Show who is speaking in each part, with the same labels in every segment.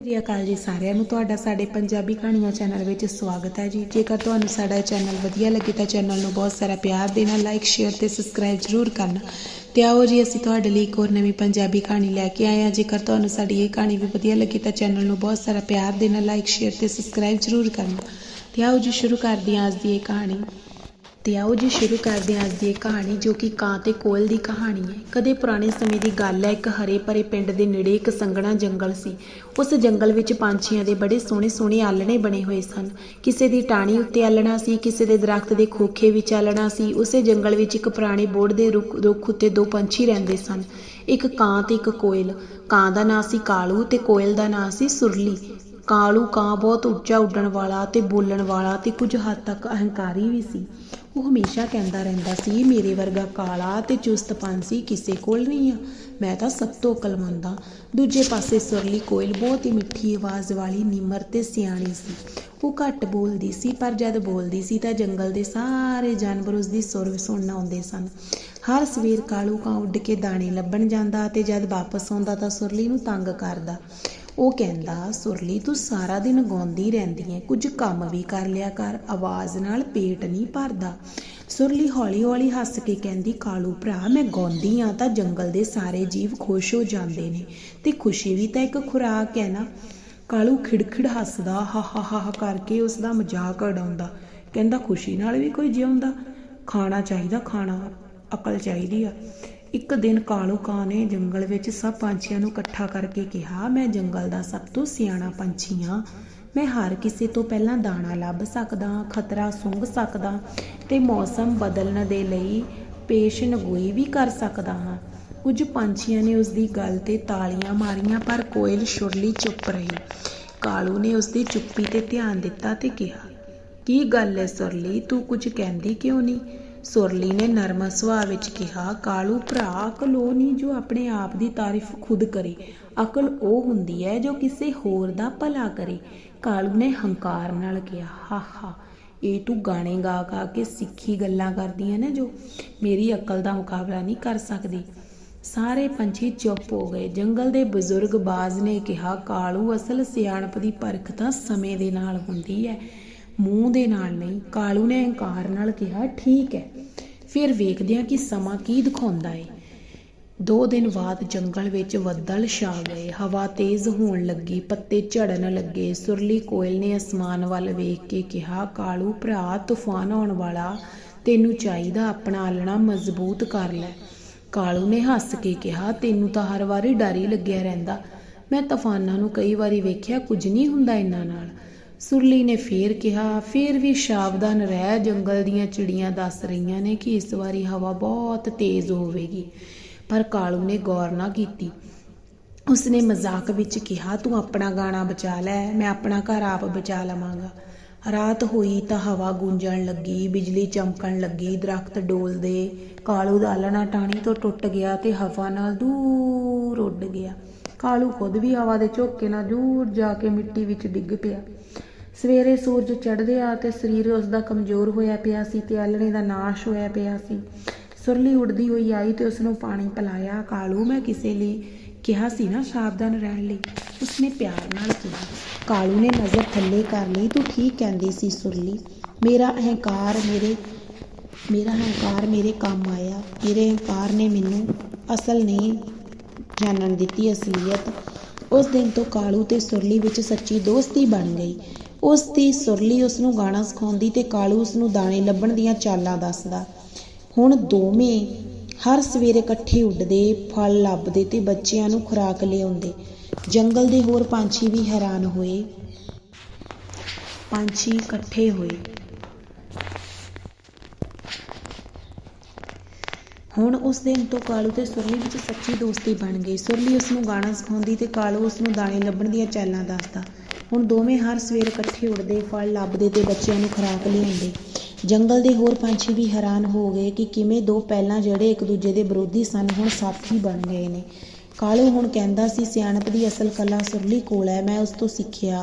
Speaker 1: ਸ੍ਰੀ ਅਕਾਲ ਜੀ ਸਾਰਿਆਂ ਨੂੰ। ਤੁਹਾਡਾ ਸਾਡੇ ਪੰਜਾਬੀ ਕਹਾਣੀਆਂ ਚੈਨਲ ਵਿੱਚ ਸਵਾਗਤ ਹੈ ਜੀ। ਜੇਕਰ ਤੁਹਾਨੂੰ ਸਾਡਾ ਚੈਨਲ ਵਧੀਆ ਲੱਗੇ ਤਾਂ ਚੈਨਲ ਨੂੰ ਬਹੁਤ ਸਾਰਾ ਪਿਆਰ ਦੇਣਾ ਲਾਈਕ ਸ਼ੇਅਰ ਤੇ ਸਬਸਕ੍ਰਾਈਬ ਜ਼ਰੂਰ ਕਰਨਾ। ਤੇ ਆਓ ਜੀ, ਅਸੀਂ ਤੁਹਾਡੇ ਲਈ ਇੱਕ ਹੋਰ ਨਵੀਂ ਪੰਜਾਬੀ ਕਹਾਣੀ ਲੈ ਕੇ ਆਏ ਹਾਂ। ਜੇਕਰ ਤੁਹਾਨੂੰ ਸਾਡੀ ਇਹ ਕਹਾਣੀ ਵੀ ਵਧੀਆ ਲੱਗੀ ਤਾਂ ਚੈਨਲ ਨੂੰ ਬਹੁਤ ਸਾਰਾ ਪਿਆਰ ਦੇਣਾ ਲਾਈਕ ਸ਼ੇਅਰ ਤੇ ਸਬਸਕ੍ਰਾਈਬ ਜ਼ਰੂਰ ਕਰਨਾ। ਤੇ ਆਓ ਜੀ, ਸ਼ੁਰੂ ਕਰਦੇ ਹਾਂ ਅੱਜ ਦੀ ਇਹ ਕਹਾਣੀ। ਤੇ ਆਓ ਜੀ ਸ਼ੁਰੂ ਕਰਦੇ ਹਾਂ ਅੱਜ ਦੀ ਇਹ ਕਹਾਣੀ, ਜੋ ਕਿ ਕਾਂ ਤੇ ਕੋਇਲ ਦੀ ਕਹਾਣੀ ਹੈ। ਕਦੇ ਪੁਰਾਣੇ ਸਮੇਂ ਦੀ ਗੱਲ ਹੈ, ਇੱਕ ਹਰੇ ਭਰੇ ਪਿੰਡ ਦੇ ਨੇੜੇ ਇੱਕ ਸੰਘਣਾ ਜੰਗਲ ਸੀ। ਉਸ ਜੰਗਲ ਵਿੱਚ ਪੰਛੀਆਂ ਦੇ ਬੜੇ ਸੋਹਣੇ ਸੋਹਣੇ ਆਲਣੇ ਬਣੇ ਹੋਏ ਸਨ। ਕਿਸੇ ਦੀ ਟਾਣੀ ਉੱਤੇ ਆਲਣਾ ਸੀ, ਕਿਸੇ ਦੇ ਦਰਖਤ ਦੇ ਖੋਖੇ ਵਿੱਚ ਆਲਣਾ ਸੀ। ਉਸੇ ਜੰਗਲ ਵਿੱਚ ਇੱਕ ਪੁਰਾਣੇ ਬੋੜ ਦੇ ਰੁੱਖ ਰੁੱਖ ਉੱਤੇ ਦੋ ਪੰਛੀ ਰਹਿੰਦੇ ਸਨ। ਇੱਕ ਕਾਂ ਤੇ ਇੱਕ ਕੋਇਲ। ਕਾਂ ਦਾ ਨਾਂ ਸੀ ਕਾਲੂ ਤੇ ਕੋਇਲ ਦਾ ਨਾਂ ਸੀ ਸੁਰਲੀ। ਕਾਲੂ ਕਾਂ ਬਹੁਤ ਉੱਚਾ ਉੱਡਣ ਵਾਲਾ ਤੇ ਬੋਲਣ ਵਾਲਾ ਤੇ ਕੁਝ ਹੱਦ ਤੱਕ ਅਹੰਕਾਰੀ ਵੀ ਸੀ। ਉਹ ਹਮੇਸ਼ਾ ਕਹਿੰਦਾ ਰਹਿੰਦਾ ਸੀ, ਮੇਰੇ ਵਰਗਾ ਕਾਲਾ ਤੇ ਚੁਸਤ ਪੰਛੀ ਕਿਸੇ ਕੋਲ ਨਹੀਂ ਆ। ਮੈਂ ਤਾਂ ਸਭ ਤੋਂ ਅਕਲਮੰਦ ਹਾਂ। ਦੂਜੇ ਪਾਸੇ ਸੁਰਲੀ ਕੋਇਲ ਬਹੁਤ ਹੀ ਮਿੱਠੀ ਆਵਾਜ਼ ਵਾਲੀ, ਨਿਮਰ ਤੇ ਸਿਆਣੀ ਸੀ। ਉਹ ਘੱਟ ਬੋਲਦੀ ਸੀ, ਪਰ ਜਦ ਬੋਲਦੀ ਸੀ ਤਾਂ ਜੰਗਲ ਦੇ ਸਾਰੇ ਜਾਨਵਰ ਉਸ ਦੀ ਸੁਰ ਸੁਣਨ ਆਉਂਦੇ ਸਨ। ਹਰ ਸਵੇਰ ਕਾਲੂ ਕਾਂ ਉੱਡ ਕੇ ਦਾਣੇ ਲੱਭਣ ਜਾਂਦਾ ਤੇ ਜਦ ਵਾਪਸ ਆਉਂਦਾ ਤਾਂ ਸੁਰਲੀ ਨੂੰ ਤੰਗ ਕਰਦਾ। ਉਹ ਕਹਿੰਦਾ, ਸੁਰਲੀ, ਤੂੰ ਸਾਰਾ ਦਿਨ ਗਾਉਂਦੀ ਰਹਿੰਦੀ ਹੈ ਕੁਝ ਕੰਮ ਵੀ ਕਰ ਲਿਆ ਕਰ, ਆਵਾਜ਼ ਨਾਲ ਪੇਟ ਨਹੀਂ ਭਰਦਾ। ਸੁਰਲੀ ਹੌਲੀ ਹੌਲੀ ਹੱਸ ਕੇ ਕਹਿੰਦੀ, ਕਾਲੂ ਭਰਾ, ਮੈਂ ਗਾਉਂਦੀ ਆ ਤਾਂ ਜੰਗਲ ਦੇ ਸਾਰੇ ਜੀਵ ਖੁਸ਼ ਹੋ ਜਾਂਦੇ ਨੇ ਤੇ ਖੁਸ਼ੀ ਵੀ ਤਾਂ ਇੱਕ ਖੁਰਾਕ ਹੈ ਨਾ। ਕਾਲੂ ਖਿੜਖਿੜ ਹੱਸਦਾ ਹਾ ਹਾ ਹਾ ਕਰਕੇ ਉਸ ਦਾ ਮਜ਼ਾਕ ਉਡਾਉਂਦਾ। ਕਹਿੰਦਾ, ਖੁਸ਼ੀ ਨਾਲ ਵੀ ਕੋਈ ਜਿਉਂਦਾ। ਖਾਣਾ ਚਾਹੀਦਾ, ਖਾਣਾ ਅਕਲ ਚਾਹੀਦੀ ਆ। ਇੱਕ ਦਿਨ ਕਾਲੂ ਕਾਂ ਨੇ ਜੰਗਲ ਵਿੱਚ ਸਭ ਪੰਛੀਆਂ ਨੂੰ ਇਕੱਠਾ ਕਰਕੇ ਕਿਹਾ, ਮੈਂ ਜੰਗਲ ਦਾ ਸਭ ਤੋਂ ਸਿਆਣਾ ਪੰਛੀ ਹਾਂ ਮੈਂ ਹਰ ਕਿਸੇ ਤੋਂ ਪਹਿਲਾਂ ਦਾਣਾ ਲੱਭ ਸਕਦਾ ਹਾਂ ਖਤਰਾ ਸੁੰਘ ਸਕਦਾ ਤੇ ਮੌਸਮ ਬਦਲਣ ਦੇ ਲਈ ਪੇਸ਼ਨਗੋਈ ਵੀ ਕਰ ਸਕਦਾ ਹਾਂ ਕੁਝ ਪੰਛੀਆਂ ਨੇ ਉਸ ਦੀ ਗੱਲ ਤੇ ਤਾਲੀਆਂ ਮਾਰੀਆਂ, ਪਰ ਕੋਇਲ ਸ਼ੁਰਲੀ ਚੁੱਪ ਰਹੀ। ਕਾਲੂ ਨੇ ਉਸ ਦੀ ਚੁੱਪੀ ਤੇ ਧਿਆਨ ਦਿੱਤਾ ਤੇ ਕਿਹਾ, ਕੀ ਗੱਲ ਹੈ ਸੁਰਲੀ? ਤੂੰ ਕੁਝ ਕਹਿੰਦੀ ਕਿਉਂ ਨਹੀਂ ਸੁਰਲੀ ਨੇ ਨਰਮ ਸੁਭਾਅ ਵਿੱਚ ਕਿਹਾ, ਕਾਲੂ ਭਰਾ, ਅਕਲ ਉਹ ਨਹੀਂ ਜੋ ਆਪਣੇ ਆਪ ਦੀ ਤਾਰੀਫ ਖੁਦ ਕਰੇ। ਅਕਲ ਉਹ ਹੁੰਦੀ ਹੈ ਜੋ ਕਿਸੇ ਹੋਰ ਦਾ ਭਲਾ ਕਰੇ। ਕਾਲੂ ਨੇ ਹੰਕਾਰ ਨਾਲ ਕਿਹਾ, ਹਾ ਹਾ, ਇਹ ਤੂੰ ਗਾਣੇ ਗਾ ਗਾ ਕੇ ਸਿੱਖੀ ਗੱਲਾਂ ਕਰਦੀ ਹੈ ਨਾ ਜੋ ਮੇਰੀ ਅਕਲ ਦਾ ਮੁਕਾਬਲਾ ਨਹੀਂ ਕਰ ਸਕਦੀ। ਸਾਰੇ ਪੰਛੀ ਚੁੱਪ ਹੋ ਗਏ। ਜੰਗਲ ਦੇ ਬਜ਼ੁਰਗ ਬਾਜ਼ ਨੇ ਕਿਹਾ, ਕਾਲੂ, ਅਸਲ ਸਿਆਣਪ ਦੀ ਪਰਖ ਤਾਂ ਸਮੇਂ ਦੇ ਨਾਲ ਹੁੰਦੀ ਹੈ। ਮੂੰਹ ਦੇ ਨਾਲ ਨਹੀਂ, ਕਾਲੂ ਨੇ ਹੰਕਾਰ ਨਾਲ ਕਿਹਾ, ਠੀਕ ਹੈ। ਫਿਰ ਵੇਖਦੇ ਹਾਂ ਕਿ ਸਮਾਂ ਕੀ ਦਿਖਾਉਂਦਾ ਏ। ਦੋ ਦਿਨ ਬਾਅਦ ਜੰਗਲ ਵਿੱਚ ਬੱਦਲ ਛਾ ਗਏ। ਹਵਾ ਤੇਜ਼ ਹੋਣ ਲੱਗੀ, ਪੱਤੇ ਝੜਨ ਲੱਗੇ। ਸੁਰਲੀ ਕੋਇਲ ਨੇ ਅਸਮਾਨ ਵੱਲ ਵੇਖ ਕੇ ਕਿਹਾ, ਕਾਲੂ ਭਰਾ, ਤੂਫਾਨ ਆਉਣ ਵਾਲਾ। ਤੈਨੂੰ ਚਾਹੀਦਾ ਆਪਣਾ ਆਲਣਾ ਮਜ਼ਬੂਤ ਕਰ ਲੈ। ਕਾਲੂ ਨੇ ਹੱਸ ਕੇ ਕਿਹਾ, ਤੈਨੂੰ ਤਾਂ ਹਰ ਵਾਰੀ ਡਰ ਹੀ ਲੱਗਿਆ ਰਹਿੰਦਾ। ਮੈਂ ਤੂਫਾਨਾਂ ਨੂੰ ਕਈ ਵਾਰੀ ਵੇਖਿਆ, ਕੁਝ ਨਹੀਂ ਹੁੰਦਾ ਇਹਨਾਂ ਨਾਲ। ਸੁਰਲੀ ਨੇ ਫੇਰ ਕਿਹਾ, ਫੇਰ ਵੀ ਸਾਵਧਾਨ ਰਹਿ ਜੰਗਲ ਦੀਆਂ ਚਿੜੀਆਂ ਦੱਸ ਰਹੀਆਂ ਨੇ ਕਿ ਇਸ ਵਾਰੀ ਹਵਾ ਬਹੁਤ ਤੇਜ਼ ਹੋਵੇਗੀ। ਪਰ ਕਾਲੂ ਨੇ ਗੌਰ ਨਾ ਕੀਤੀ। ਉਸਨੇ ਮਜ਼ਾਕ ਵਿੱਚ ਕਿਹਾ, ਤੂੰ ਆਪਣਾ ਗਾਣਾ ਬਚਾ ਲੈ, ਮੈਂ ਆਪਣਾ ਘਰ ਆਪ ਬਚਾ ਲਵਾਂਗਾ। ਰਾਤ ਹੋਈ ਤਾਂ ਹਵਾ ਗੂੰਜਣ ਲੱਗੀ, ਬਿਜਲੀ ਚਮਕਣ ਲੱਗੀ, ਦਰਖਤ ਡੋਲਦੇ। ਕਾਲੂ ਦਾ ਆਲਣਾ ਟਾਣੀ ਤੋਂ ਟੁੱਟ ਗਿਆ ਤੇ ਹਵਾ ਨਾਲ ਦੂਰ ਉੱਡ ਗਿਆ। ਕਾਲੂ ਖੁਦ ਵੀ ਹਵਾ ਦੇ ਝੋਕੇ ਨਾਲ ਦੂਰ ਜਾ ਕੇ ਮਿੱਟੀ ਵਿੱਚ ਡਿੱਗ ਪਿਆ। ਸਵੇਰੇ ਸੂਰਜ ਚੜ੍ਹਦੇ ਆ ਤੇ ਸਰੀਰ ਉਸ ਦਾ ਕਮਜ਼ੋਰ ਹੋਇਆ ਪਿਆ ਸੀ ਤੇ ਆਲਣੇ ਦਾ ਨਾਸ਼ ਹੋਇਆ ਪਿਆ ਸੀ। ਸੁਰਲੀ ਉੱਡਦੀ ਹੋਈ ਆਈ ਤੇ ਉਸ ਨੂੰ ਪਾਣੀ ਪਿਲਾਇਆ। ਕਾਲੂ, ਮੈਂ ਕਿਸੇ ਲਈ ਕਿਹਾ ਸੀ ਨਾ ਸਾਵਧਾਨ ਰਹਿਣ ਲਈ। ਉਸਨੇ ਪਿਆਰ ਨਾਲ ਕਿਹਾ, ਕਾਲੂ ਨੇ ਨਜ਼ਰ ਥੱਲੇ ਕਰ ਲਈ, ਤੂੰ ਠੀਕ ਕਹਿੰਦੀ ਸੀ ਸੁਰਲੀ। ਮੇਰਾ ਅਹੰਕਾਰ ਮੇਰੇ, ਮੇਰਾ ਹੰਕਾਰ ਮੇਰੇ ਕੰਮ ਆਇਆ। ਮੇਰੇ ਹੰਕਾਰ ਨੇ ਮੈਨੂੰ ਅਸਲ ਨਹੀਂ ਜਾਣਨ ਦਿੱਤੀ ਅਸਲੀਅਤ। ਉਸ ਦਿਨ ਤੋਂ ਕਾਲੂ ਤੇ ਸੁਰਲੀ ਵਿੱਚ ਸੱਚੀ ਦੋਸਤੀ ਬਣ ਗਈ। ਉਸ ਦੀ ਸੁਰਲੀ ਉਸ ਨੂੰ ਗਾਣਾ ਸਿਖਾਉਂਦੀ ਤੇ ਕਾਲੂ ਉਸ ਨੂੰ ਦਾਣੇ ਲੱਭਣ ਦੀਆਂ ਚਾਲਾਂ ਦੱਸਦਾ। ਹੁਣ ਦੋਵੇਂ ਹਰ ਸਵੇਰੇ ਇਕੱਠੇ ਉੱਡਦੇ, ਫਲ ਲੱਭਦੇ ਤੇ ਬੱਚਿਆਂ ਨੂੰ ਖੁਰਾਕ ਲਿਆਉਂਦੇ। ਜੰਗਲ ਦੇ ਹੋਰ ਪੰਛੀ ਵੀ ਹੈਰਾਨ ਹੋਏ। ਪੰਛੀ ਇਕੱਠੇ ਹੋਏ। ਹੁਣ ਉਸ ਦਿਨ ਤੋਂ ਕਾਲੂ ਤੇ ਸੁਰਲੀ ਵਿੱਚ ਸੱਚੀ ਦੋਸਤੀ ਬਣ ਗਈ। ਸੁਰਲੀ ਉਸ ਨੂੰ ਗਾਣਾ ਸਿਖਾਉਂਦੀ ਤੇ ਕਾਲੂ ਉਸ ਨੂੰ ਦਾਣੇ ਲੱਭਣ ਦੀਆਂ ਚਾਲਾਂ ਦੱਸਦਾ। ਹੁਣ ਦੋਵੇਂ ਹਰ ਸਵੇਰ ਇਕੱਠੇ ਉੱਡਦੇ ਫਲ ਲੱਭਦੇ ਤੇ ਬੱਚਿਆਂ ਨੂੰ ਖੁਰਾਕ ਲਿਆਉਂਦੇ। ਜੰਗਲ ਦੇ ਹੋਰ ਪੰਛੀ ਵੀ ਹੈਰਾਨ ਹੋ ਗਏ ਕਿ ਕਿਵੇਂ ਦੋ ਪਹਿਲਾਂ ਜਿਹੜੇ ਇੱਕ ਦੂਜੇ ਦੇ ਵਿਰੋਧੀ ਸਨ, ਹੁਣ ਸਾਥੀ ਬਣ ਗਏ ਨੇ। ਕਾਲੂ ਹੁਣ ਕਹਿੰਦਾ ਸੀ, ਸਿਆਣਪ ਦੀ ਅਸਲ ਕਲਾ ਸੁਰਲੀ ਕੋਲ ਹੈ, ਮੈਂ ਉਸ ਤੋਂ ਸਿੱਖਿਆ।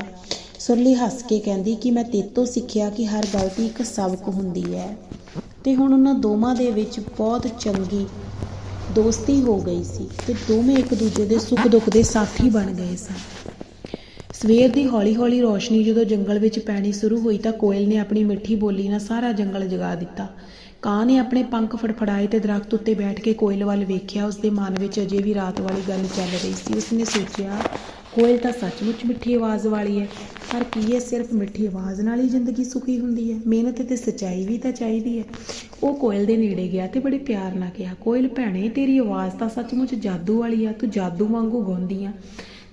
Speaker 1: ਸੁਰਲੀ ਹੱਸ ਕੇ ਕਹਿੰਦੀ ਕਿ ਮੈਂ ਤੇਰੇ ਤੋਂ ਸਿੱਖਿਆ ਕਿ ਹਰ ਗਲਤੀ ਇੱਕ ਸਬਕ ਹੁੰਦੀ ਹੈ। ਤੇ ਹੁਣ ਉਹਨਾਂ ਦੋਵਾਂ ਦੇ ਵਿੱਚ ਬਹੁਤ ਚੰਗੀ ਦੋਸਤੀ ਹੋ ਗਈ ਸੀ ਤੇ ਦੋਵੇਂ ਇੱਕ ਦੂਜੇ ਦੇ ਸੁੱਖ ਦੁੱਖ ਦੇ ਸਾਥੀ ਬਣ ਗਏ ਸਨ। ਸਵੇਰ ਦੀ ਹੌਲੀ-ਹੌਲੀ ਰੋਸ਼ਨੀ ਜਦੋਂ ਜੰਗਲ ਵਿੱਚ ਪੈਣੀ ਸ਼ੁਰੂ ਹੋਈ ਤਾਂ ਕੋਇਲ ਨੇ ਆਪਣੀ ਮਿੱਠੀ ਬੋਲੀ ਨਾਲ ਸਾਰਾ ਜੰਗਲ ਜਗਾ ਦਿੱਤਾ। ਕਾਂ ਨੇ ਆਪਣੇ ਪੰਖ ਫੜਫੜਾਏ ਤੇ ਦਰਖਤ ਉੱਤੇ ਬੈਠ ਕੇ ਕੋਇਲ ਵੱਲ ਵੇਖਿਆ। ਉਸ ਦੇ ਮਨ ਵਿੱਚ ਅਜੇ ਵੀ ਰਾਤ ਵਾਲੀ ਗੱਲ ਚੱਲ ਰਹੀ ਸੀ। ਉਸਨੇ ਸੋਚਿਆ, ਕੋਇਲ ਤਾਂ ਸੱਚਮੁੱਚ ਮਿੱਠੀ ਆਵਾਜ਼ ਵਾਲੀ ਹੈ। ਪਰ ਕੀ ਇਹ ਸਿਰਫ ਮਿੱਠੀ ਆਵਾਜ਼ ਨਾਲ ਹੀ ਜ਼ਿੰਦਗੀ ਸੁਖੀ ਹੁੰਦੀ ਹੈ? ਮਿਹਨਤ ਤੇ ਸੱਚਾਈ ਵੀ ਤਾਂ ਚਾਹੀਦੀ ਹੈ। ਉਹ ਕੋਇਲ ਦੇ ਨੇੜੇ ਗਿਆ ਤੇ ਬੜੇ ਪਿਆਰ ਨਾਲ ਕਿਹਾ, ਕੋਇਲ ਭੈਣੇ, ਤੇਰੀ ਆਵਾਜ਼ ਤਾਂ ਸੱਚਮੁੱਚ ਜਾਦੂ ਵਾਲੀ ਆ। ਤੂੰ ਜਾਦੂ ਵਾਂਗੂ ਗਾਉਂਦੀ ਆ।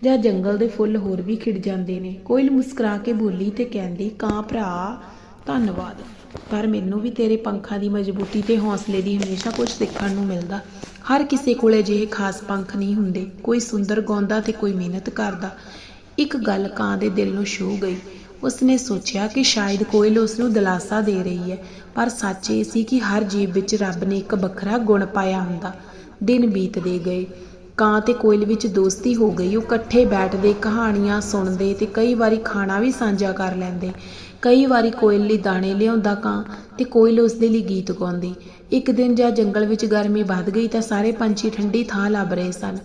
Speaker 1: ਜਾਂ ਜੰਗਲ ਦੇ ਫੁੱਲ ਹੋਰ ਵੀ ਖਿੜ ਜਾਂਦੇ ਨੇ। ਕੋਇਲ ਮੁਸਕਰਾ ਕੇ ਬੋਲੀ ਤੇ ਕਹਿੰਦੀ, ਕਾਂ ਭਰਾ, ਧੰਨਵਾਦ। ਪਰ ਮੈਨੂੰ ਵੀ ਤੇਰੇ ਪੰਖਾਂ ਦੀ ਮਜ਼ਬੂਤੀ ਤੇ ਹੌਸਲੇ ਦੀ ਹਮੇਸ਼ਾ ਕੁਝ ਸਿੱਖਣ ਨੂੰ ਮਿਲਦਾ। ਹਰ ਕਿਸੇ ਕੋਲ ਅਜਿਹੇ ਖਾਸ ਪੰਖ ਨਹੀਂ ਹੁੰਦੇ। ਕੋਈ ਸੁੰਦਰ ਗਾਉਂਦਾ ਤੇ ਕੋਈ ਮਿਹਨਤ ਕਰਦਾ। ਇੱਕ ਗੱਲ ਕਾਂ ਦੇ ਦਿਲ ਨੂੰ ਛੂਹ ਗਈ। ਉਸਨੇ ਸੋਚਿਆ ਕਿ ਸ਼ਾਇਦ ਕੋਇਲ ਉਸ ਨੂੰ ਦਿਲਾਸਾ ਦੇ ਰਹੀ ਹੈ। ਪਰ ਸੱਚ ਇਹ ਸੀ ਕਿ ਹਰ ਜੀਵ ਵਿੱਚ ਰੱਬ ਨੇ ਇੱਕ ਵੱਖਰਾ ਗੁਣ ਪਾਇਆ ਹੁੰਦਾ। ਦਿਨ ਬੀਤਦੇ ਗਏ। ਕਾਂ ਤੇ ਕੋਇਲ ਵਿੱਚ ਦੋਸਤੀ ਹੋ ਗਈ। ਉਹ ਇਕੱਠੇ ਬੈਠਦੇ ਕਹਾਣੀਆਂ ਸੁਣਦੇ ਤੇ ਕਈ ਵਾਰੀ ਖਾਣਾ ਵੀ ਸਾਂਝਾ ਕਰ ਲੈਂਦੇ। ਕਈ ਵਾਰੀ ਕੋਇਲ ਲਈ ਦਾਣੇ ਲਿਆਉਂਦਾ ਕਾਂ ਤੇ ਕੋਇਲ ਉਸ ਦੇ ਲਈ ਗੀਤ ਗਾਉਂਦੀ। ਇੱਕ ਦਿਨ ਜਦ ਜੰਗਲ ਵਿੱਚ ਗਰਮੀ ਵੱਧ ਗਈ ਤਾਂ ਸਾਰੇ ਪੰਛੀ ਠੰਡੀ ਥਾਂ ਲੱਭ ਰਹੇ ਸਨ।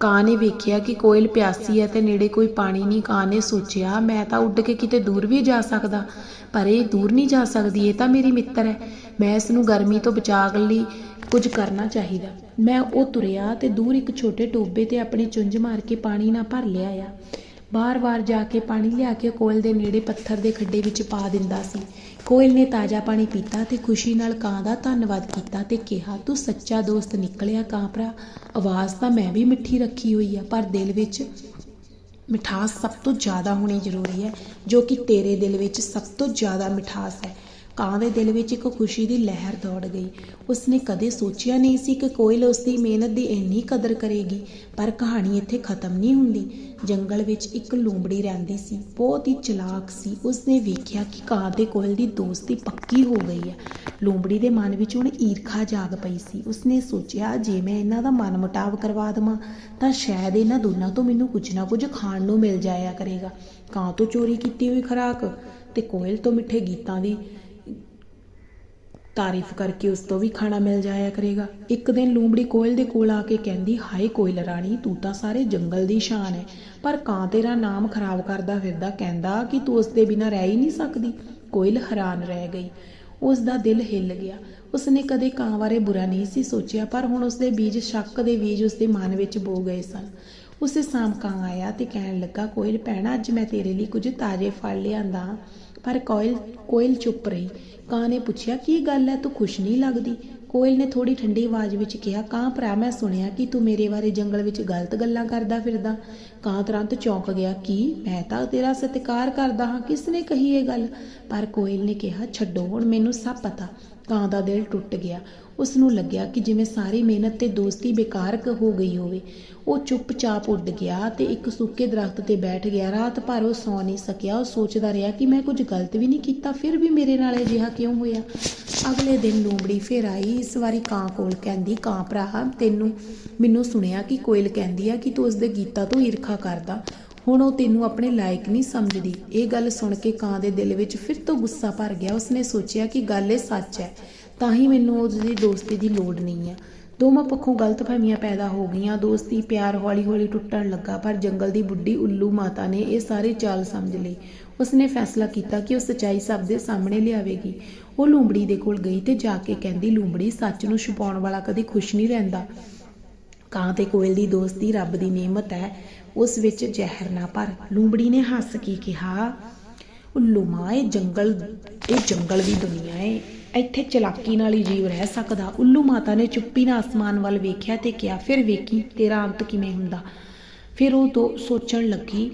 Speaker 1: ਕਾਂ ਨੇ ਵੇਖਿਆ ਕਿ ਕੋਇਲ ਪਿਆਸੀ ਹੈ ਤੇ ਨੇੜੇ ਕੋਈ ਪਾਣੀ ਨਹੀਂ। ਕਾਂ ਨੇ ਸੋਚਿਆ, ਮੈਂ ਤਾਂ ਉੱਡ ਕੇ ਕਿਤੇ ਦੂਰ ਵੀ ਜਾ ਸਕਦਾ, ਪਰ ਇਹ ਦੂਰ ਨਹੀਂ ਜਾ ਸਕਦੀ, ਇਹ ਤਾਂ ਮੇਰੀ ਮਿੱਤਰ ਹੈ। ਮੈਂ ਇਸ ਨੂੰ ਗਰਮੀ ਤੋਂ ਬਚਾਅ ਲਈ ਕੁਝ ਕਰਨਾ ਚਾਹੀਦਾ। ਮੈਂ ਉਹ ਤੁਰਿਆ ਤੇ ਦੂਰ ਇੱਕ ਛੋਟੇ ਟੋਬੇ ਤੇ ਆਪਣੀ ਚੁੰਝ ਮਾਰ ਕੇ ਪਾਣੀ ਨਾਲ ਭਰ ਲਿਆ ਆ। ਬਾਰ-ਬਾਰ ਜਾ ਕੇ ਪਾਣੀ ਲਿਆ ਕੇ ਕੋਇਲ ਦੇ ਨੇੜੇ ਪੱਥਰ ਦੇ ਖੱਡੇ ਵਿੱਚ ਪਾ ਦਿੰਦਾ ਸੀ। ਕੋਇਲ ਨੇ ਤਾਜ਼ਾ ਪਾਣੀ ਪੀਤਾ ਤੇ ਖੁਸ਼ੀ ਨਾਲ ਕਾਂ ਦਾ ਧੰਨਵਾਦ ਕੀਤਾ ਤੇ ਕਿਹਾ, ਤੂੰ ਸੱਚਾ ਦੋਸਤ ਨਿਕਲਿਆ ਕਾਂ ਭਰਾ। ਆਵਾਜ਼ ਤਾਂ ਮੈਂ ਵੀ ਮਿੱਠੀ ਰੱਖੀ ਹੋਈ ਆ, ਪਰ ਦਿਲ ਵਿੱਚ ਮਿਠਾਸ ਸਭ ਤੋਂ ਜ਼ਿਆਦਾ ਹੋਣੀ ਜ਼ਰੂਰੀ ਹੈ, ਜੋ ਕਿ ਤੇਰੇ ਦਿਲ ਵਿੱਚ ਸਭ ਤੋਂ ਜ਼ਿਆਦਾ ਮਿਠਾਸ ਹੈ। ਕਾਂ ਦੇ ਦਿਲ ਵਿੱਚ ਇੱਕ ਖੁਸ਼ੀ ਦੀ ਲਹਿਰ ਦੌੜ ਗਈ। ਉਸਨੇ ਕਦੇ ਸੋਚਿਆ ਨਹੀਂ ਸੀ ਕਿ ਕੋਇਲ ਉਸਦੀ ਮਿਹਨਤ ਦੀ ਇੰਨੀ ਕਦਰ ਕਰੇਗੀ, ਪਰ ਕਹਾਣੀ ਇੱਥੇ ਖਤਮ ਨਹੀਂ ਹੁੰਦੀ। ਜੰਗਲ ਵਿੱਚ ਇੱਕ ਲੂੰਬੜੀ ਰਹਿੰਦੀ ਸੀ, ਬਹੁਤ ਹੀ ਚਲਾਕ ਸੀ। ਉਸਨੇ ਵੇਖਿਆ ਕਿ ਕਾਂ ਤੇ ਕੋਇਲ ਦੀ ਦੋਸਤੀ ਪੱਕੀ ਹੋ ਗਈ ਹੈ। ਲੂੰਬੜੀ ਦੇ ਮਨ ਵਿੱਚ ਹੁਣ ਈਰਖਾ ਜਾਗ ਪਈ ਸੀ। ਉਸਨੇ ਸੋਚਿਆ, ਜੇ ਮੈਂ ਇਹਨਾਂ ਦਾ ਮਨ ਮੁਟਾਵ ਕਰਵਾ ਦੇਵਾਂ, ਤਾਂ ਸ਼ਾਇਦ ਇਹਨਾਂ ਦੋਨਾਂ ਤੋਂ ਮੈਨੂੰ ਕੁਝ ਨਾ ਕੁਝ ਖਾਣ ਨੂੰ ਮਿਲ ਜਾਇਆ ਕਰੇਗਾ। ਕਾਂ ਤੋਂ ਚੋਰੀ ਕੀਤੀ ਹੋਈ ਖੁਰਾਕ ਤੇ ਕੋਇਲ ਤੋਂ ਮਿੱਠੇ ਗੀਤਾਂ ਦੀ ਤਾਰੀਫ ਕਰਕੇ ਉਸ ਤੋਂ ਵੀ ਖਾਣਾ ਮਿਲ ਜਾਇਆ ਕਰੇਗਾ। ਇੱਕ ਦਿਨ ਲੂੰਬੜੀ ਕੋਇਲ ਦੇ ਕੋਲ ਆ ਕੇ ਕਹਿੰਦੀ, ਹਾਏ ਕੋਇਲ ਰਾਣੀ, ਤੂੰ ਤਾਂ ਸਾਰੇ ਜੰਗਲ ਦੀ ਸ਼ਾਨ ਹੈ ਪਰ ਕਾਂ ਤੇਰਾ ਨਾਮ ਖਰਾਬ ਕਰਦਾ ਫਿਰਦਾ ਕਹਿੰਦਾ ਕਿ ਤੂੰ ਉਸ ਦੇ ਬਿਨਾਂ ਰਹਿ ਹੀ ਨਹੀਂ ਸਕਦੀ ਕੋਇਲ ਹੈਰਾਨ ਰਹਿ ਗਈ। ਉਸ ਦਾ ਦਿਲ ਹਿੱਲ ਗਿਆ। ਉਸਨੇ ਕਦੇ ਕਾਂ ਬਾਰੇ ਬੁਰਾ ਨਹੀਂ ਸੀ ਸੋਚਿਆ, ਪਰ ਹੁਣ ਉਸ ਦੇ ਬੀਜ ਸ਼ੱਕ ਦੇ ਬੀਜ ਉਸ ਦੇ ਮਨ ਵਿੱਚ ਬੋ ਗਏ ਸਨ। ਉਸੇ ਸ਼ਾਮ ਕਾਂ ਆਇਆ ਤੇ ਕਹਿਣ ਲੱਗਾ, ਕੋਇਲ ਭੈਣਾ, ਅੱਜ ਮੈਂ ਤੇਰੇ ਲਈ ਕੁਝ ਤਾਜ਼ੇ ਫਲ ਲਿਆਂਦਾ ਪਰ ਕੋਇਲ ਕੋਇਲ ਚੁੱਪ ਰਹੀ। ਕਾਂ ਨੇ ਪੁੱਛਿਆ, ਕੀ ਗੱਲ ਹੈ ਤੂੰ ਖੁਸ਼ ਨਹੀਂ ਲੱਗਦੀ? ਕੋਇਲ ਨੇ ਥੋੜੀ ਠੰਡੀ ਆਵਾਜ਼ ਵਿੱਚ ਕਿਹਾ, ਕਾਂ ਭਰਾ, ਮੈਂ ਸੁਣਿਆ ਕਿ ਤੂੰ ਮੇਰੇ ਬਾਰੇ ਜੰਗਲ ਵਿੱਚ ਗਲਤ ਗੱਲਾਂ ਕਰਦਾ ਫਿਰਦਾ। ਕਾਂ ਤੁਰੰਤ ਚੌਂਕ ਗਿਆ, ਕੀ? ਮੈਂ ਤਾਂ ਤੇਰਾ ਸਤਿਕਾਰ ਕਰਦਾ ਹਾਂ। ਕਿਸ ਨੇ ਕਹੀ ਇਹ ਗੱਲ? ਪਰ ਕੋਇਲ ਨੇ ਕਿਹਾ, ਛੱਡੋ, ਹੁਣ ਮੈਨੂੰ ਸਭ ਪਤਾ। ਕਾਂ ਦਾ ਦਿਲ ਟੁੱਟ ਗਿਆ। ਉਸ ਨੂੰ ਲੱਗਿਆ ਕਿ ਜਿਵੇਂ ਸਾਰੀ ਮਿਹਨਤ ਤੇ ਦੋਸਤੀ ਬੇਕਾਰ ਹੋ ਗਈ ਹੋਵੇ, ਉਹ ਚੁੱਪਚਾਪ ਉੱਡ ਗਿਆ ਤੇ ਇੱਕ ਸੁੱਕੇ ਦਰਖਤ ਤੇ ਬੈਠ ਗਿਆ। ਰਾਤ ਭਰ ਉਹ ਸੌ ਨਹੀਂ ਸਕਿਆ। ਉਹ ਸੋਚਦਾ ਰਿਹਾ ਕਿ ਮੈਂ ਕੁਝ ਗਲਤ ਵੀ ਨਹੀਂ ਕੀਤਾ, ਫਿਰ ਵੀ ਮੇਰੇ ਨਾਲ ਅਜਿਹਾ ਕਿਉਂ ਹੋਇਆ? ਅਗਲੇ ਦਿਨ ਲੂੰਬੜੀ ਫਿਰ ਆਈ। ਇਸ ਵਾਰੀ ਕਾਂ ਕੋਲ ਕਹਿੰਦੀ, ਕਾਂ ਭਰਾ, ਤੈਨੂੰ ਮੈਨੂੰ ਸੁਣਿਆ ਕਿ ਕੋਇਲ ਕਹਿੰਦੀ ਆ ਕਿ ਤੂੰ ਉਸ ਦੇ ਗੀਤਾਂ ਤੋਂ ਈਰਖਾ ਕਰਦਾ। ਹੁਣ ਉਹ ਤੈਨੂੰ ਆਪਣੇ ਲਾਇਕ ਨਹੀਂ ਸਮਝਦੀ। ਇਹ ਗੱਲ ਸੁਣ ਕੇ ਕਾਂ ਦੇ ਦਿਲ ਵਿੱਚ ਫਿਰ ਤੋਂ ਗੁੱਸਾ ਭਰ ਗਿਆ। ਉਸਨੇ ਸੋਚਿਆ ਕਿ ਗੱਲ ਇਹ ਸੱਚ ਹੈ। ਤਾਂ ਹੀ ਮੈਨੂੰ ਉਸ ਦੀ ਦੋਸਤੀ ਦੀ ਲੋੜ ਨਹੀਂ ਹੈ ਦੋਵਾਂ ਪੱਖੋਂ ਗਲਤ ਫਹਿਮੀਆਂ ਪੈਦਾ ਹੋ ਗਈਆਂ। ਦੋਸਤੀ ਪਿਆਰ ਹੌਲੀ-ਹੌਲੀ ਟੁੱਟਣ ਲੱਗਾ, ਪਰ ਜੰਗਲ ਦੀ ਬੁੱਢੀ ਉੱਲੂ ਮਾਤਾ ਨੇ ਇਹ ਸਾਰੇ ਚਾਲ ਸਮਝ ਲਈ ਉਸਨੇ ਫੈਸਲਾ ਕੀਤਾ ਕਿ ਉਹ ਸੱਚਾਈ ਸਭ ਦੇ ਸਾਹਮਣੇ ਲਿਆਵੇਗੀ। ਉਹ ਲੂੰਬੜੀ ਦੇ ਕੋਲ ਗਈ ਤੇ ਜਾ ਕੇ ਕਹਿੰਦੀ, ਲੂੰਬੜੀ, ਸੱਚ ਨੂੰ ਛੁਪਾਉਣ ਵਾਲਾ ਕਦੇ ਖੁਸ਼ ਨਹੀਂ ਰਹਿੰਦਾ। ਕਾਂ ਤੇ ਕੋਇਲ ਦੀ ਦੋਸਤੀ ਰੱਬ ਦੀ ਨਿਯਮਤ ਹੈ, ਉਸ ਵਿੱਚ ਜ਼ਹਿਰ ਨਾ ਭਰ। ਲੂੰਬੜੀ ਨੇ ਹੱਸ ਕੇ ਕਿਹਾ, ਉੱਲੂ ਮਾਂ, ਇਹ ਜੰਗਲ ਇਹ ਜੰਗਲ ਦੀ ਦੁਨੀਆ ਹੈ ਇੱਥੇ ਚਲਾਕੀ ਨਾਲ ਹੀ ਜੀਵ ਰਹਿ ਸਕਦਾ। ਉੱਲੂ ਮਾਤਾ ਨੇ ਚੁੱਪੀ ਨਾਲ ਅਸਮਾਨ ਵੱਲ ਵੇਖਿਆ ਤੇ ਕਿਹਾ, ਫਿਰ ਵੇਖੀ, ਤੇਰਾ ਅੰਤ ਕਿਵੇਂ ਹੁੰਦਾ? ਫਿਰ ਉਹ ਦੋ ਸੋਚਣ ਲੱਗੀ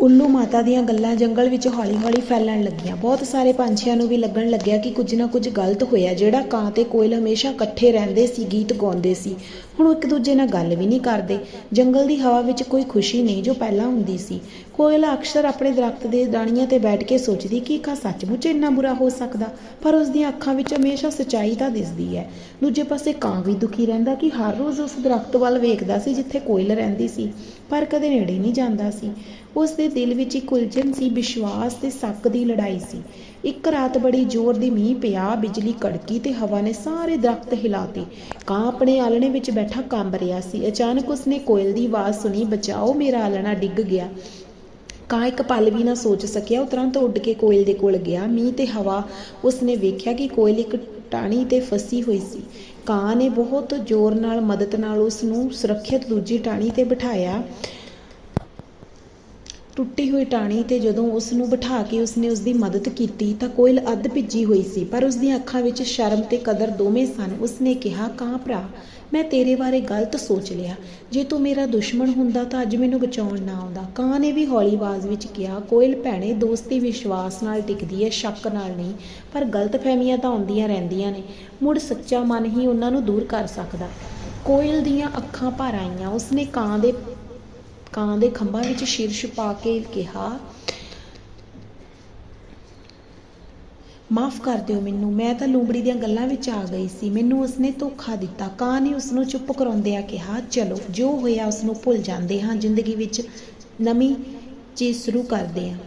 Speaker 1: ਉੱਲੂ ਮਾਤਾ ਦੀਆਂ ਗੱਲਾਂ ਜੰਗਲ ਵਿੱਚ ਹੌਲੀ-ਹੌਲੀ ਫੈਲਣ ਲੱਗੀਆਂ। ਬਹੁਤ ਸਾਰੇ ਪੰਛੀਆਂ ਨੂੰ ਵੀ ਲੱਗਣ ਲੱਗਿਆ ਕਿ ਕੁਝ ਨਾ ਕੁਝ ਗਲਤ ਹੋਇਆ, ਜਿਹੜਾ ਕਾਂ ਤੇ ਕੋਇਲ ਹਮੇਸ਼ਾ ਇਕੱਠੇ ਰਹਿੰਦੇ ਸੀ, ਗੀਤ ਗਾਉਂਦੇ ਸੀ। ਹੁਣ ਉਹ ਇੱਕ ਦੂਜੇ ਨਾਲ ਗੱਲ ਵੀ ਨਹੀਂ ਕਰਦੇ। ਜੰਗਲ ਦੀ ਹਵਾ ਵਿੱਚ ਕੋਈ ਖੁਸ਼ੀ ਨਹੀਂ ਜੋ ਪਹਿਲਾਂ ਹੁੰਦੀ ਸੀ। ਕੋਇਲ ਅਕਸਰ ਆਪਣੇ ਦਰਖਤ ਦੇ ਡਾਣੀਆਂ ਤੇ ਬੈਠ ਕੇ ਸੋਚਦੀ ਕਿ ਕਾ ਸੱਚਮੁੱਚ ਇੰਨਾ ਬੁਰਾ ਹੋ ਸਕਦਾ, ਪਰ ਉਸ ਦੀਆਂ ਅੱਖਾਂ ਵਿੱਚ ਹਮੇਸ਼ਾ ਸੱਚਾਈ ਤਾਂ ਦਿਸਦੀ ਹੈ। ਦੂਜੇ ਪਾਸੇ ਕਾਂ ਵੀ ਦੁਖੀ ਰਹਿੰਦਾ ਕਿ ਹਰ ਰੋਜ਼ ਉਸ ਦਰਖਤ ਵੱਲ ਵੇਖਦਾ ਸੀ ਜਿੱਥੇ ਕੋਇਲ ਰਹਿੰਦੀ ਸੀ, ਪਰ ਕਦੇ ਨੇੜੇ ਨਹੀਂ ਜਾਂਦਾ ਸੀ। ਉਸ ਦੇ ਦਿਲ ਵਿੱਚ ਇੱਕ ਉਲਝਣ ਸੀ, ਵਿਸ਼ਵਾਸ ਤੇ ਸ਼ੱਕ ਦੀ ਲੜਾਈ ਸੀ। ਇੱਕ ਰਾਤ ਬੜੀ ਜ਼ੋਰ ਦੀ ਮੀਂਹ ਪਿਆ, ਬਿਜਲੀ ਕੜਕੀ ਤੇ ਹਵਾ ਨੇ ਸਾਰੇ ਦਰਖਤ ਹਿਲਾਤੇ। ਕਾਂ ਆਪਣੇ ਆਲਣੇ ਵਿੱਚ ਬੈਠਾ ਕੰਬ ਰਿਹਾ ਸੀ। ਅਚਾਨਕ ਉਸਨੇ ਕੋਇਲ ਦੀ ਆਵਾਜ਼ ਸੁਣੀ, ਬਚਾਓ, ਮੇਰਾ ਆਲਣਾ ਡਿੱਗ ਗਿਆ। ਕਾਂ ਇੱਕ ਪਲ ਵੀ ਨਾ ਸੋਚ ਸਕਿਆ, ਉਹ ਤੁਰੰਤ ਉੱਡ ਕੇ ਕੋਇਲ ਦੇ ਕੋਲ ਗਿਆ। ਮੀਂਹ ਤੇ ਹਵਾ, ਉਸਨੇ ਵੇਖਿਆ ਕਿ ਕੋਇਲ ਇੱਕ ਟਾਹਣੀ ਤੇ ਫਸੀ ਹੋਈ ਸੀ। ਕਾਂ ਨੇ ਬਹੁਤ ਜ਼ੋਰ ਨਾਲ ਮਦਦ ਨਾਲ ਉਸ ਨੂੰ ਸੁਰੱਖਿਅਤ ਦੂਜੀ ਟਾਹਣੀ ਤੇ ਬਿਠਾਇਆ। ਟੁੱਟੀ ਹੋਈ ਟਾਹਣੀ ਤੇ ਜਦੋਂ ਉਸ ਨੂੰ ਬਿਠਾ ਕੇ ਉਸਨੇ ਉਸ ਦੀ ਮਦਦ ਕੀਤੀ, ਤਾਂ ਕੋਇਲ ਅੱਧ ਭਿੱਜੀ ਹੋਈ ਸੀ, ਪਰ ਉਸ ਦੀਆਂ ਅੱਖਾਂ ਵਿੱਚ ਸ਼ਰਮ ਤੇ ਕਦਰ ਦੋਵੇਂ ਸਨ। ਉਸਨੇ ਕਿਹਾ, ਕਾਂ ਭਰਾ ਮੈਂ ਤੇਰੇ ਬਾਰੇ ਗਲਤ ਸੋਚ ਲਿਆ। ਜੇ ਤੂੰ ਮੇਰਾ ਦੁਸ਼ਮਣ ਹੁੰਦਾ ਤਾਂ ਅੱਜ ਮੈਨੂੰ ਬਚਾਉਣ ਨਾ ਆਉਂਦਾ। ਕਾਂ ਨੇ ਵੀ ਹੌਲੀ ਆਵਾਜ਼ ਵਿੱਚ ਕਿਹਾ, ਕੋਇਲ ਭੈਣੇ, ਦੋਸਤੀ ਵਿਸ਼ਵਾਸ ਨਾਲ ਟਿਕਦੀ ਹੈ ਸ਼ੱਕ ਨਾਲ ਨਹੀਂ, ਪਰ ਗਲਤ ਫਹਿਮੀਆਂ ਤਾਂ ਆਉਂਦੀਆਂ ਰਹਿੰਦੀਆਂ ਨੇ। ਮੁੜ ਸੱਚਾ ਮਨ ਹੀ ਉਹਨਾਂ ਨੂੰ ਦੂਰ ਕਰ ਸਕਦਾ। ਕੋਇਲ ਦੀਆਂ ਅੱਖਾਂ ਭਰ ਆਈਆਂ। ਉਸਨੇ ਕਾਂ ਦੇ ਕਾਂ ਦੇ ਖੰਭਾਂ ਵਿੱਚ ਸ਼ੀਰਸ਼ ਪਾ ਕੇ ਕਿਹਾ ਮਾਫ ਕਰ ਦਿਓ ਮੈਨੂੰ। ਮੈਂ ਤਾਂ ਲੂੰਬੜੀ ਦੀਆਂ ਗੱਲਾਂ ਵਿੱਚ ਆ ਗਈ ਸੀ। ਮੈਨੂੰ ਉਸਨੇ ਧੋਖਾ ਦਿੱਤਾ। ਕਾਂ ਨੇ ਉਸ ਨੂੰ ਚੁੱਪ ਕਰਾਉਂਦਿਆਂ ਕਿਹਾ, ਚਲੋ, ਜੋ ਹੋਇਆ ਉਸ ਨੂੰ ਭੁੱਲ ਜਾਂਦੇ ਹਾਂ। ਜ਼ਿੰਦਗੀ ਵਿੱਚ ਨਵੀਂ ਚੀਜ਼ ਸ਼ੁਰੂ ਕਰਦੇ ਹਾਂ।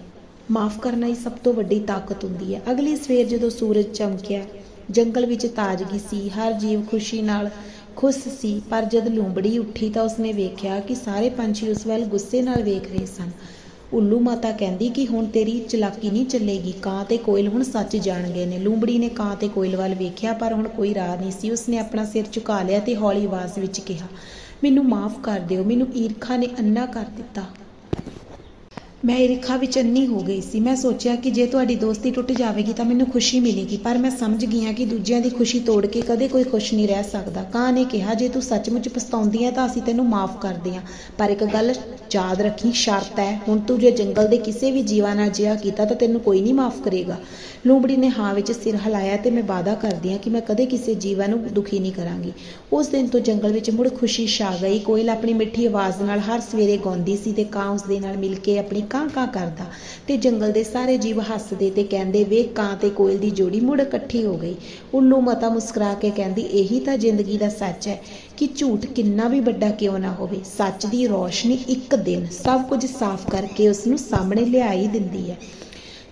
Speaker 1: ਮਾਫ ਕਰਨਾ ਹੀ ਸਭ ਤੋਂ ਵੱਡੀ ਤਾਕਤ ਹੁੰਦੀ ਹੈ। ਅਗਲੀ ਸਵੇਰ ਜਦੋਂ ਸੂਰਜ ਚਮਕਿਆ, ਜੰਗਲ ਵਿੱਚ ਤਾਜ਼ਗੀ ਸੀ। ਹਰ ਜੀਵ ਖੁਸ਼ੀ ਨਾਲ ਖੁਸ਼ ਸੀ, ਪਰ ਜਦ ਲੂੰਬੜੀ ਉੱਠੀ ਤਾਂ ਉਸਨੇ ਵੇਖਿਆ ਕਿ ਸਾਰੇ ਪੰਛੀ ਉਸ ਵੱਲ ਗੁੱਸੇ ਨਾਲ ਵੇਖ ਰਹੇ ਸਨ। ਉੱਲੂ ਮਾਤਾ ਕਹਿੰਦੀ ਕਿ ਹੁਣ ਤੇਰੀ ਚਲਾਕੀ ਨਹੀਂ ਚੱਲੇਗੀ, ਕਾਂ ਤੇ ਕੋਇਲ ਹੁਣ ਸੱਚ ਜਾਣ ਗਏ ਨੇ। ਲੂੰਬੜੀ ਨੇ ਕਾਂ ਤੇ ਕੋਇਲ ਵੱਲ ਵੇਖਿਆ, ਪਰ ਹੁਣ ਕੋਈ ਰਾਹ ਨਹੀਂ ਸੀ। ਉਸਨੇ ਆਪਣਾ ਸਿਰ ਝੁਕਾ ਲਿਆ ਤੇ ਹੌਲੀ ਆਵਾਜ਼ ਵਿੱਚ ਕਿਹਾ, ਮੈਨੂੰ ਮਾਫ ਕਰ ਦਿਓ, ਮੈਨੂੰ ਈਰਖਾ ਨੇ ਅੰਨਾ ਕਰ ਦਿੱਤਾ। ਮੈਂ ਈਰਖਾ ਵਿੱਚ ਅੰਨੀ ਹੋ ਗਈ ਸੀ। ਮੈਂ ਸੋਚਿਆ ਕਿ ਜੇ ਤੁਹਾਡੀ ਦੋਸਤੀ ਟੁੱਟ ਜਾਵੇਗੀ ਤਾਂ ਮੈਨੂੰ ਖੁਸ਼ੀ ਮਿਲੇਗੀ, ਪਰ ਮੈਂ ਸਮਝ ਗਈ ਹਾਂ ਕਿ ਦੂਜਿਆਂ ਦੀ ਖੁਸ਼ੀ ਤੋੜ ਕੇ ਕਦੇ ਕੋਈ ਖੁਸ਼ ਨਹੀਂ ਰਹਿ ਸਕਦਾ। ਕਾਂ ਨੇ ਕਿਹਾ, ਜੇ ਤੂੰ ਸੱਚਮੁੱਚ ਪਛਤਾਉਂਦੀ ਹੈ ਤਾਂ ਅਸੀਂ ਤੈਨੂੰ ਮਾਫ ਕਰਦੇ ਹਾਂ ਪਰ ਇੱਕ ਗੱਲ ਯਾਦ ਰੱਖੀ, ਸ਼ਰਤ ਹੈ, ਹੁਣ ਤੂੰ ਜੇ ਜੰਗਲ ਦੇ ਕਿਸੇ ਵੀ ਜੀਵਾਂ ਨਾਲ ਜਿਹਾ ਕੀਤਾ ਤਾਂ ਤੈਨੂੰ ਕੋਈ ਨਹੀਂ ਮਾਫ ਕਰੇਗਾ ਲੂੰਬੜੀ ਨੇ ਹਾਂ ਵਿੱਚ ਸਿਰ ਹਿਲਾਇਆ ਤੇ ਮੈਂ ਵਾਅਦਾ ਕਰਦੀ ਹਾਂ ਕਿ ਮੈਂ ਕਦੇ ਕਿਸੇ ਜੀਵਾਂ ਨੂੰ ਦੁਖੀ ਨਹੀਂ ਕਰਾਂਗੀ। ਉਸ ਦਿਨ ਤੋਂ ਜੰਗਲ ਵਿੱਚ ਮੁੜ ਖੁਸ਼ੀ ਛਾ ਗਈ। ਕੋਇਲ ਆਪਣੀ ਮਿੱਠੀ ਆਵਾਜ਼ ਨਾਲ ਹਰ ਸਵੇਰੇ ਗਾਉਂਦੀ ਸੀ ਤੇ ਕਾਂ ਉਸ ਦੇ ਨਾਲ ਮਿਲ ਕੇ ਆਪਣੀ ਕਾਂ ਕਾਂ ਕਰਦਾ। ਤੇ ਜੰਗਲ ਦੇ ਸਾਰੇ ਜੀਵ ਹੱਸਦੇ ਤੇ ਕਹਿੰਦੇ, ਵੇਖ ਕਾਂ ਤੇ ਕੋਇਲ ਦੀ ਜੋੜੀ ਮੁੜ ਇਕੱਠੀ ਹੋ ਗਈ। ਉੱਲੂ ਮਤਾ ਮੁਸਕਰਾ ਕੇ ਕਹਿੰਦੀ, ਇਹੀ ਤਾਂ ਜ਼ਿੰਦਗੀ ਦਾ ਸੱਚ ਹੈ ਕਿ ਝੂਠ ਕਿੰਨਾ ਵੀ ਵੱਡਾ ਕਿਉਂ ਨਾ ਹੋਵੇ। ਸੱਚ ਦੀ ਰੋਸ਼ਨੀ ਇੱਕ ਦਿਨ ਸਭ ਕੁਝ ਸਾਫ਼ ਕਰਕੇ ਉਸ ਨੂੰ ਸਾਹਮਣੇ ਲਿਆਈ ਦਿੰਦੀ ਹੈ।